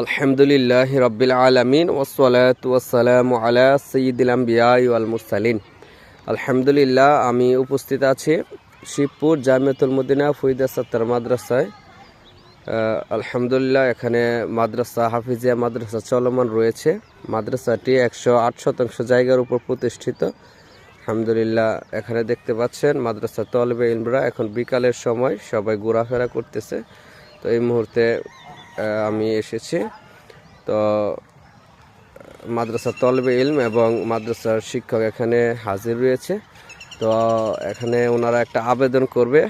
আলহামদুলিল্লাহ রব্বিল আলমিন ওসলাত ওয়াসালাম আলা সঈদুল আম্বিয়াই ওয়াল মুরসালিন। আলহামদুলিল্লাহ, আমি উপস্থিত আছি শিবপুর জামিয়াতুল মদিনা ফরিদা সত্তর মাদ্রাসায়। আলহামদুলিল্লাহ, এখানে মাদ্রাসা, হাফিজিয়া মাদ্রাসা চলমান রয়েছে। মাদ্রাসাটি একশো আট শতাংশ জায়গার উপর প্রতিষ্ঠিত। আলহামদুলিল্লাহ, এখানে দেখতে পাচ্ছেন মাদ্রাসা তলবে ইলমরা এখন বিকালের সময় সবাই ঘোরাফেরা করতেছে। তো এই মুহূর্তে আমি এসেছি। তো, মাদ্রাসা তলবে ইলম এবং মাদ্রাসার শিক্ষক এখানে হাজির রয়েছে। তো, এখানে ওনারা একটা আবেদন করবে।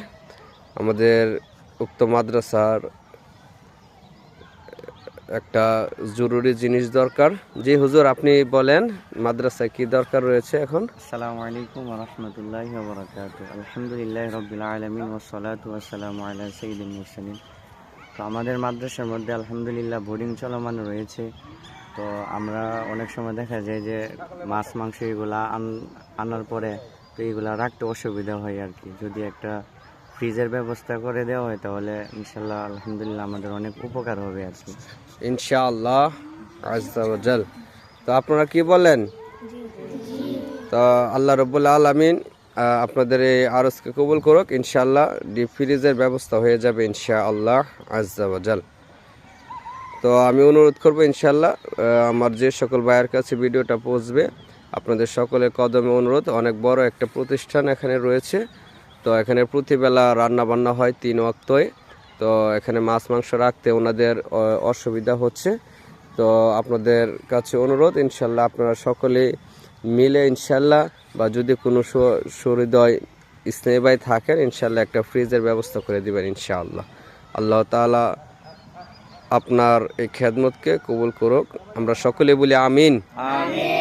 আমাদের উক্ত মাদ্রাসার একটা জরুরি জিনিস দরকার। জি, হুজুর, আপনি বলেন, মাদ্রাসায় কি দরকার রয়েছে এখন? আসসালামু আলাইকুম রহমতুল্লাহ আলহামদুলিল্লাহ রবিল আলমিন ওসলাত ওয়াসালাম আল্লাহ মুরসালিন। তো আমাদের মাদ্রাসার মধ্যে আলহামদুলিল্লাহ বোর্ডিং চলমান রয়েছে। তো আমরা অনেক সময় দেখা যায় যে মাছ মাংস এগুলা আন- আনার পরে তো এগুলা রাখতে অসুবিধা হয় আর কি। যদি একটা ফ্রিজের ব্যবস্থা করে দেওয়া হয় তাহলে ইনশাল্লাহ আলহামদুলিল্লাহ আমাদের অনেক উপকার হবে আর কি। ইনশাআল্লাহ আজাল তো আপনারা কি বলেন? তো আল্লাহ রব্বুল আলমিন আপনাদের এই আরজকে কবুল করুক ইনশাল্লাহ ডিপ ফ্রিজের ব্যবস্থা হয়ে যাবে ইনশাআল্লাহ আজাল তো আমি অনুরোধ করব ইনশাল্লাহ আমার যে সকল ভাইয়ের কাছে ভিডিওটা পৌঁছবে, আপনাদের সকলের কদমে অনুরোধ, অনেক বড় একটা প্রতিষ্ঠান এখানে রয়েছে। তো এখানে প্রতিবেলা রান্না বান্না হয় তিন ওয়াক্তই, তো এখানে মাছ, মাংস রাখতে ওনাদের অসুবিধা হচ্ছে। তো আপনাদের কাছে অনুরোধ ইনশাল্লাহ আপনারা সকলে মিলে ইনশাল্লাহ, বা যদি কোনো সহৃদয় সুহৃদয় স্নেহ ভাই থাকেন, ইনশাল্লাহ একটা ফ্রিজের ব্যবস্থা করে দেবেন ইনশাআল্লাহ। আল্লাহ তালা আপনার এই খেদমতকে কবুল করুক। আমরা সকলে বলি আমিন। আমিন।